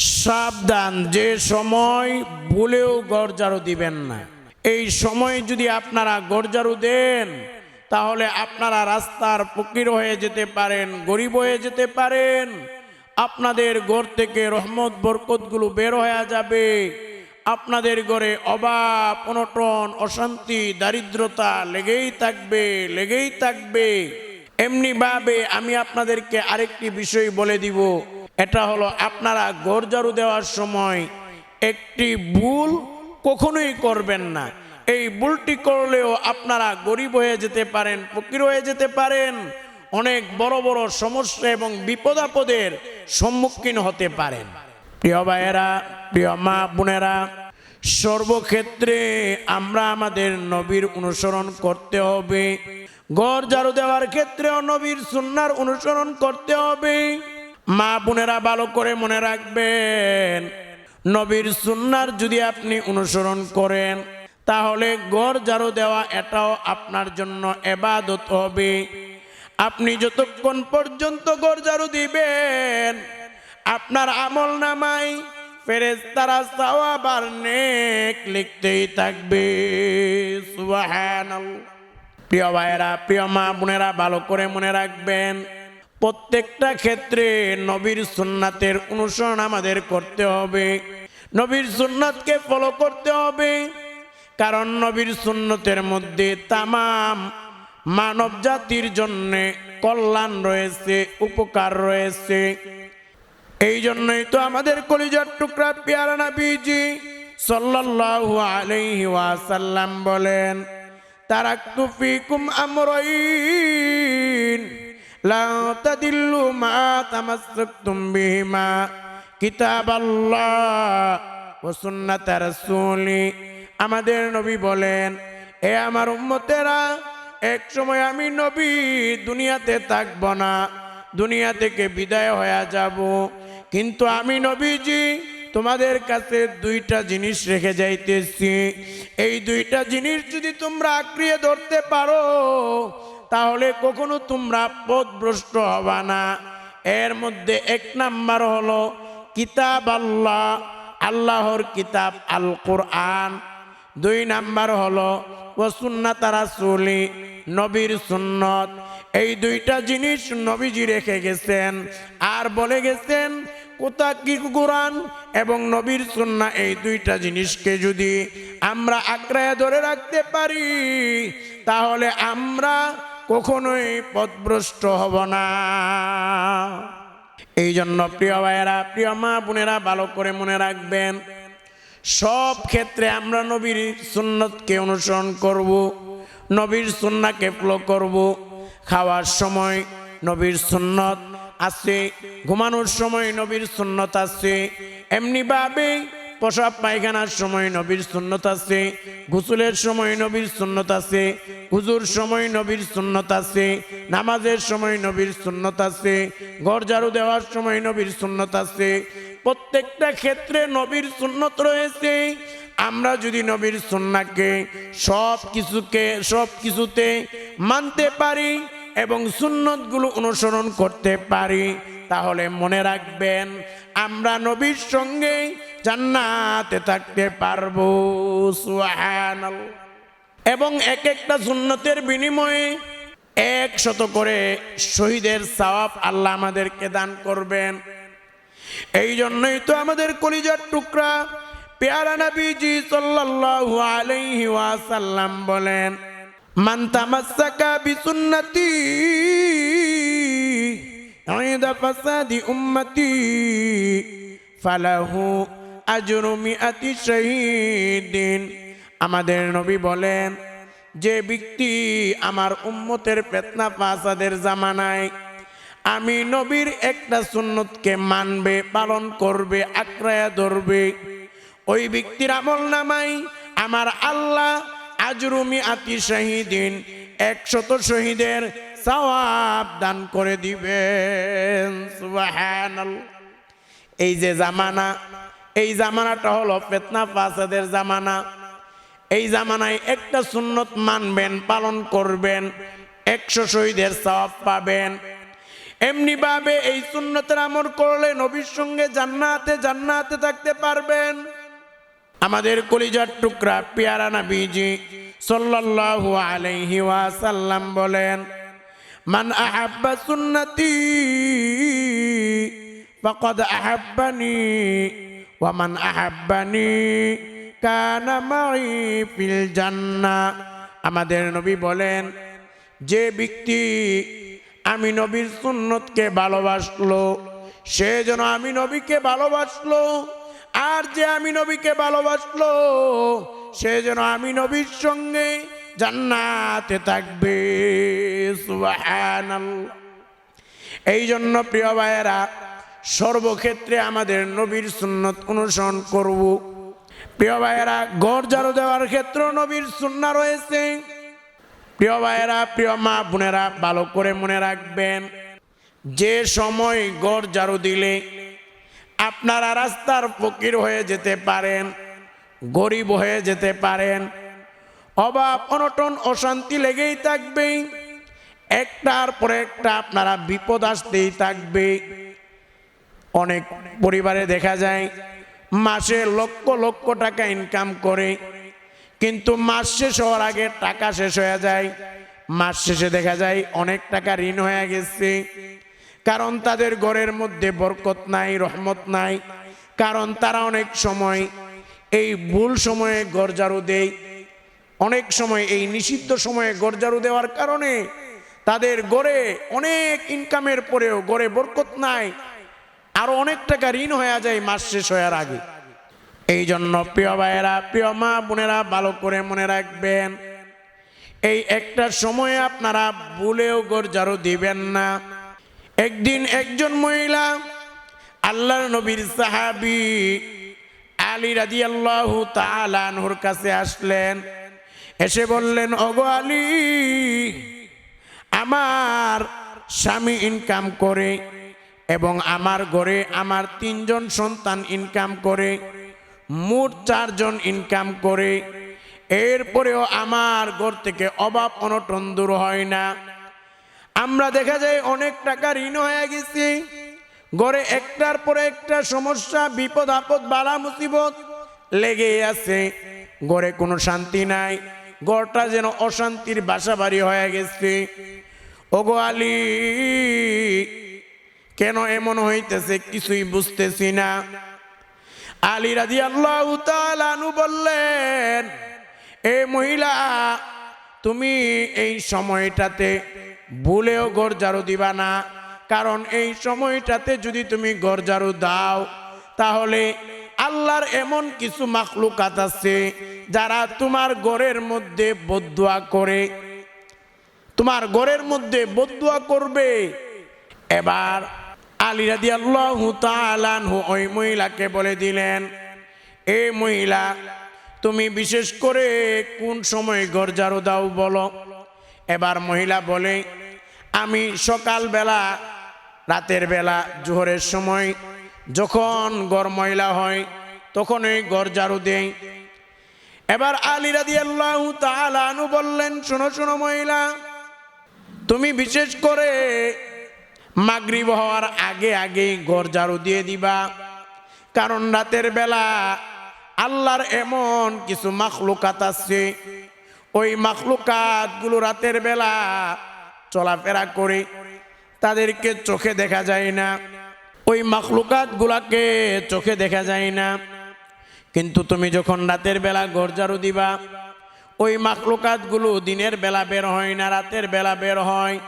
সাবধান, যে সময় ভুলেও গরজারু দিবেন না। এই সময় যদি আপনারা গরজারু দেন, তাহলে আপনারা রাস্তার ফকির হয়ে যেতে পারেন, গরিব হয়ে যেতে পারেন। আপনাদের ঘর থেকে রহমত, বরকতগুলো বের হয়ে যাবে। আপনাদের ঘরে অভাব, অনটন, অশান্তি, দারিদ্রতা লেগেই থাকবে লেগেই থাকবে। এমনিভাবে আমি আপনাদেরকে আরেকটি বিষয় বলে দিব। এটা হলো আপনারা গরজারু দেওয়ার সময় একটি ভুল কখনোই করবেন না। এই ভুলটি করলেও আপনারা গরিব হয়ে যেতে পারেন, ফকির হয়ে যেতে পারেন। অনেক বড় বড় সমস্যা এবং বিপদাপদের সম্মুখীন হতে পারেন। প্রিয় ভাইয়েরা, প্রিয় মা বোনেরা, সর্বক্ষেত্রে আমরা আমাদের নবীর অনুসরণ করতে হবে। গড় ঝাড়ু দেওয়ার ক্ষেত্রেও নবীর সুন্নার অনুসরণ করতে হবে। মা বোনেরা ভালো করে মনে রাখবেন, নবীর সুন্নার যদি আপনি অনুসরণ করেন, তাহলে গড় ঝাড়ু দেওয়া এটাও আপনার জন্য এবাদত হবে। আপনি যতক্ষণ পর্যন্ত গড় ঝাড়ু দিবেন, আপনার আমল নামাই ফেরেজ তারা সাওয়াবার নেক লিখতেই থাকবে। সুবহানাল্লাহ। প্রিয় ভাইয়েরা, প্রিয় মা বোনেরা, ভালো করে মনে রাখবেন প্রত্যেকটা ক্ষেত্রে নবীর সুন্নাতের অনুসরণ আমাদের করতে হবে। নবীর সুন্নাতকে ফলো করতে হবে। কারণ নবীর সুন্নতের মধ্যে তামাম মানব জাতির জন্য কল্যাণ রয়েছে, উপকার রয়েছে। এই জন্যই তো আমাদের কলিজার টুকরা পেয়ারা নবীজি সাল্লাল্লাহু আলাইহি ওয়াসাল্লাম বলেন, তারাকতু ফিকুম আমরাইন। আমাদের নবী বলেন, এ আমার উম্মতেরা, এক সময় আমি নবী, দুনিয়াতে থাকব না, দুনিয়া থেকে বিদায় হয়ে যাব। কিন্তু আমি নবীজি, তোমাদের কাছে দুইটা জিনিস রেখে যাইতেছি। এই দুইটা জিনিস যদি তোমরা আঁকড়িয়ে ধরতে পারো তাহলে কখনো তোমরা পথভ্রষ্ট হবা না। এর মধ্যে এক নাম্বার হলো কিতাব আল্লাহ, আল্লাহর কিতাব আল কোরআন দুই নাম্বার হলো ওসুন্নাত রাসূলি, নবীর সুন্নত। এই দুইটা জিনিস নবীজি রেখে গেছেন আর বলে গেছেন, কোথা কি কোরআন এবং নবীর সুন্না এই দুইটা জিনিসকে যদি আমরা আঁকড়ায় ধরে রাখতে পারি, তাহলে আমরা কখনোই পথভ্রষ্ট হব না। এই জন্য প্রিয় ভাইয়েরা, প্রিয় মা বোনেরা, ভালো করে মনে রাখবেন, সব ক্ষেত্রে আমরা নবীর সুন্নতকে অনুসরণ করব, নবীর সুন্নাকে ফলো করব। খাওয়ার সময় নবীর সুন্নত আছে, ঘুমানোর সময় নবীর সুন্নত আছে এমনিভাবে প্রসাব পায়খানার সময় নবীর সুন্নত আছে, গোসলের সময় নবীর সুন্নত আছে, হুজুর সময় নবীর সুন্নত আছে, নামাজের সময় নবীর সুন্নত আছে ঘর ঝাড়ু দেওয়ার সময় নবীর সুন্নত আছে। প্রত্যেকটা ক্ষেত্রে নবীর সুন্নত রয়েছে। আমরা যদি নবীর সুন্নাকে সব কিছুকে, সব কিছুতে মানতে পারি এবং সুন্নতগুলো অনুসরণ করতে পারি, তাহলে মনে রাখবেন, আমরা নবীর সঙ্গে জান্নাতে থাকতে পারব, সুবহানাল্লাহ। এবং এক একটা সুন্নতের বিনিময়ে একশত করে শহীদের সওয়াব আল্লাহ আমাদেরকে দান করবেন এই জন্যই তো আমাদের কলিজার টুকরা পেয়ারা নবীজি সাল্লাল্লাহু আলাইহি ওয়াসাল্লাম বলেন, মান তামাসসাকা বিসুন্নতি ইনদা ফাসাদি উম্মতি ফালাহু আজরু মিআতি শাহীদিন। আমাদের নবী বলেন, যে ব্যক্তি আমার উম্মতের পেতনা ফাসাদের জামানায়, আমি নবীর একটা সুন্নতকে মানবে, পালন করবে আক্রায়া ধরবে। ওই ব্যক্তির আমল নামাই আমার আল্লাহ আজরুমি আতি শহীদিন একশত শহীদের সওয়াব দান করে দিবেন। সুবহানাল্লাহ। এই যে জামানা এই জামানাটা হলো ফেতনা ফাসাদের জামানা। এই জামানায় একটা সুন্নত মানবেন, পালন করবেন, একশো শহীদের সওয়াব পাবেন। এমনিভাবে এই সুন্নতের আমল করলে নবীর সঙ্গে জান্নাতে জান্নাতে থাকতে পারবেন। আমাদের কলিজার টুকরা পেয়ারা নবীজি সাল্লাল্লাহু আলাইহি ওয়াসাল্লাম বলেন, মান আহাব্বা সুন্নতি, ফাকাদ আহাব্বানি ওয়া মান আহাব্বানি কানা মাই ফিল জান্নাহ আমাদের নবী বলেন, যে ব্যক্তি আমি নবীর সুন্নতকে ভালোবাসলো, সে যেন আমি নবীকে ভালোবাসলো, আর যে আমি নবীকে ভালোবাসলো, সে যেন আমি নবীর সঙ্গে জান্নাতে থাকবে। এই জন্য প্রিয় ভাইয়েরা সর্বক্ষেত্রে আমাদের নবীর সুন্নত অনুসরণ করব। প্রিয় ভাইয়েরা গড় ঝাড়ু দেওয়ার ক্ষেত্রে নবীর সুন্না রয়েছে। প্রিয় ভাইয়েরা, প্রিয় মা বোনেরা, ভালো করে মনে রাখবেন, যে সময় গড় ঝাড়ু দিলে আপনারা রাস্তার ফকির হয়ে যেতে পারেন, গরিব হয়ে যেতে পারেন। অভাব, অনটন, অশান্তি লেগেই থাকবে একটার পর একটা আপনারা বিপদ আসতেই থাকবে। অনেক পরিবারে দেখা যায়, মাসে লক্ষ লক্ষ টাকা ইনকাম করে, কিন্তু মাস শেষ হওয়ার আগে টাকা শেষ হয়ে যায়। মাস শেষে দেখা যায় অনেক টাকা ঋণ হয়ে গেছে, কারণ তাদের ঘরের মধ্যে বরকত নাই, রহমত নাই, কারণ তারা অনেক সময় এই ভুল সময়ে গরজারু দেয়। অনেক সময় এই নিষিদ্ধ সময়ে গরজারু দেওয়ার কারণে তাদের গড়ে অনেক ইনকামের পরেও গড়ে বরকত নাই আরও অনেক টাকা ঋণ হয়ে যায় মাস শেষ হওয়ার আগে। এই জন্য প্রিয় ভাইয়েরা, প্রিয় মা বোনেরা, ভালো করে মনে রাখবেন, এই একটা সময়ে আপনারা ভুলেও গরজারু দিবেন না। একদিন একজন মহিলা, আল্লাহর নবীর সাহাবি আলী রাজি আল্লাহ তালানহুর কাছে আসলেন। এসে বললেন, ওগো আলী, আমার স্বামী ইনকাম করে। এবং আমার ঘরে আমার তিনজন সন্তান ইনকাম করে, মোট চারজন ইনকাম করে। এরপরেও আমার ঘর থেকে অভাব অনটন দূর হয় না। আমরা দেখা যায় অনেক টাকা ঋণ হয়ে গেছি। ঘরে একটার পরে একটা সমস্যা, বিপদ, আপদ, বালা মুসিবত লেগে আছে। ঘরে কোনো শান্তি নাই। ঘরটা যেন অশান্তির বাসা বাড়ি হয়ে গেছে। ওগো আলী কেন এমন হইতেছে কিছুই বুঝতেছি না। আলী রাজি আল্লাহ তালু বললেন, এ মহিলা, তুমি এই সময়টাতে ভুলেও গড় দিবা না। কারণ এই সময়টাতে যদি তুমি গড় ঝাড়ু দাও, তাহলে আল্লাহর এমন কিছু মাখলুকাত আছে যারা তোমার ঘরের মধ্যে বদুয়া করে। তোমার ঘরের মধ্যে বদুয়া করবে। এবার আলী রাদি আল্লাহ তালানহু ওই মহিলাকে বলে দিলেন, এ মহিলা, তুমি বিশেষ করে কোন সময় গরজারো দাও বলো? এবার মহিলা বলে, আমি সকালবেলা, রাতের বেলা, জোহরের সময় যখন গড় ময়লা হয়, তখন গড় ঝাড়ু দেই। এবার আলী রাদি আল্লাহ তালানু বললেন, শোনো শোনো মহিলা, তুমি বিশেষ করে মাগরিব হওয়ার আগে আগেই ঘর ঝাড়ু দিয়ে দিবা। কারণ রাতের বেলা আল্লাহর এমন কিছু মাখলুকাত আছে। ওই মাখলুকাতগুলো রাতের বেলা চলাফেরা করে তাদেরকে চোখে দেখা যায় না। ওই মাখলুকাত গুলাকে চোখে দেখা যায় না। কিন্তু তুমি যখন রাতের বেলা ঘর ঝাড়ু দিবা, ওই মাখলুকাতগুলো দিনের বেলা বের হয় না, রাতের বেলা বের হয়।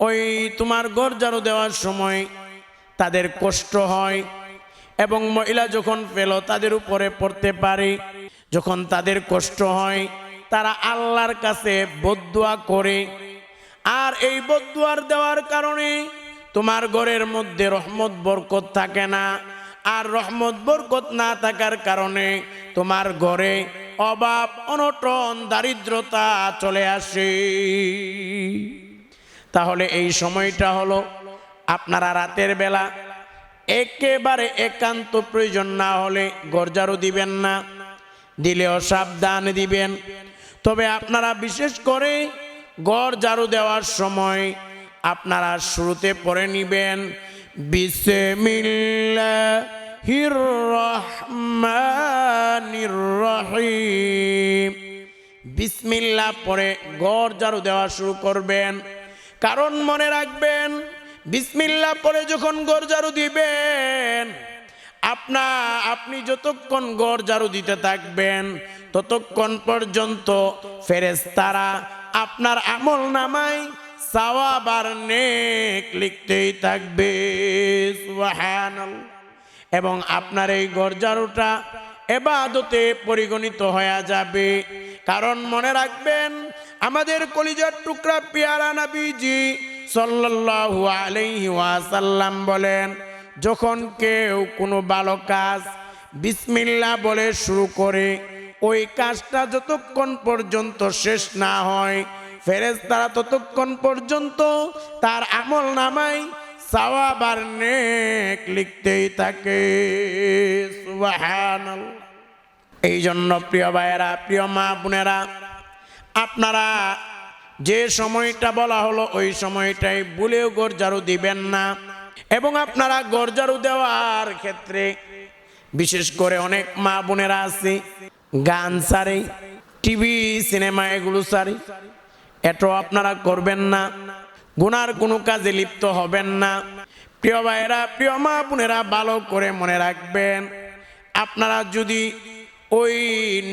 ওই তোমার ঘর ঝাড়ু দেওয়ার সময় তাদের কষ্ট হয় এবং মহিলা যখন পেল তাদের উপরে পড়তে পারে, যখন তাদের কষ্ট হয়, তারা আল্লাহর কাছে বদুয়া করে। আর এই বদুয়ার দেওয়ার কারণে তোমার ঘরের মধ্যে রহমত, বরকত থাকে না। আর রহমত, বরকত না থাকার কারণে তোমার ঘরে অভাব, অনটন, দারিদ্রতা চলে আসে। তাহলে এই সময়টা হলো আপনারা রাতের বেলা একেবারে একান্ত প্রয়োজন না হলে গরজারও দিবেন না, দিলেও সাবধান দিবেন। তবে আপনারা বিশেষ করে গড় জারু দেওয়ার সময় আপনারা শুরুতে পড়ে নিবেন বিসমিল্লাহ পরে গড় ঝাড়ু দেওয়া শুরু করবেন। কারণ মনে রাখবেন, বিসমিল্লাহ পরে যখন গড় ঝাড়ু দিবেন, আপনা, আপনি যতক্ষণ গড় ঝাড়ু দিতে থাকবেন, ততক্ষণ পর্যন্ত ফেরেশতারা আপনার আমল নামায় সাওয়াবার নেক লিখতেই থাকবে এবং আপনার এই গরজারুটা এবাদতে পরিগণিত হয়ে যাবে। কারণ মনে রাখবেন আমাদের কলিজার টুকরা পেয়ারা নাবিজি সাল্লাল্লাহু আলাইহি ওয়াসাল্লাম বলেন, যখন কেউ কোনো ভালো কাজ বিসমিল্লাহ বলে শুরু করে, ওই কাজটা যতক্ষণ পর্যন্ত শেষ না হয়, ফেরেশতারা ততক্ষণ পর্যন্ত তার আমল নামায় সাওয়াবার নেক লিখতেই থাকে। সুবহানাল্লাহ। এই জন্য প্রিয় ভাইয়েরা, প্রিয় মা বোনেরা আপনারা যে সময়টা বলা হলো ওই সময়টাই ভুলেও গরজারু দিবেন না। এবং আপনারা গরজারু দেওয়ার ক্ষেত্রে বিশেষ করে অনেক মা বোনেরা আছে, গান সারে, টিভি, সিনেমা এগুলো সারে, এটাও আপনারা করবেন না। গুনার কোনো কাজে লিপ্ত হবেন না। প্রিয় ভাইয়েরা, প্রিয় মা বোনেরা ভালো করে মনে রাখবেন। আপনারা যদি ওই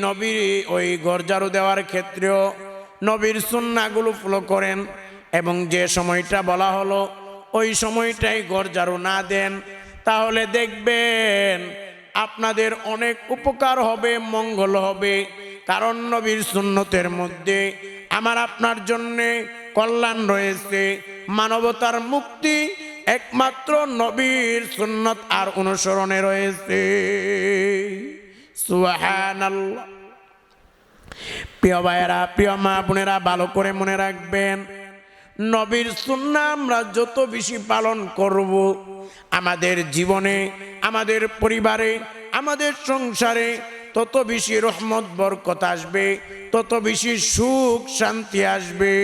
নবীর, ওই গরজারু দেওয়ার ক্ষেত্রেও নবীর সুন্নাগুলো ফলো করেন এবং যে সময়টা বলা হলো, ওই সময়টাই গরজারু না দেন। তাহলে দেখবেন আপনাদের অনেক উপকার হবে, মঙ্গল হবে। কারণ নবীর সুন্নতের মধ্যে আমার আপনার জন্যে কল্যাণ রয়েছে। মানবতার মুক্তি একমাত্র নবীর সুন্নত আর অনুসরণে রয়েছে। প্রিয় ভাইয়েরা, প্রিয় মা বোনেরা, ভালো করে মনে রাখবেন, নবীর সুন্না আমরা যত বেশি পালন করব, আমাদের জীবনে, আমাদের পরিবারে, আমাদের সংসারে তত বেশি রহমত, বরকত আসবে, তত বেশি সুখ, শান্তি আসবে।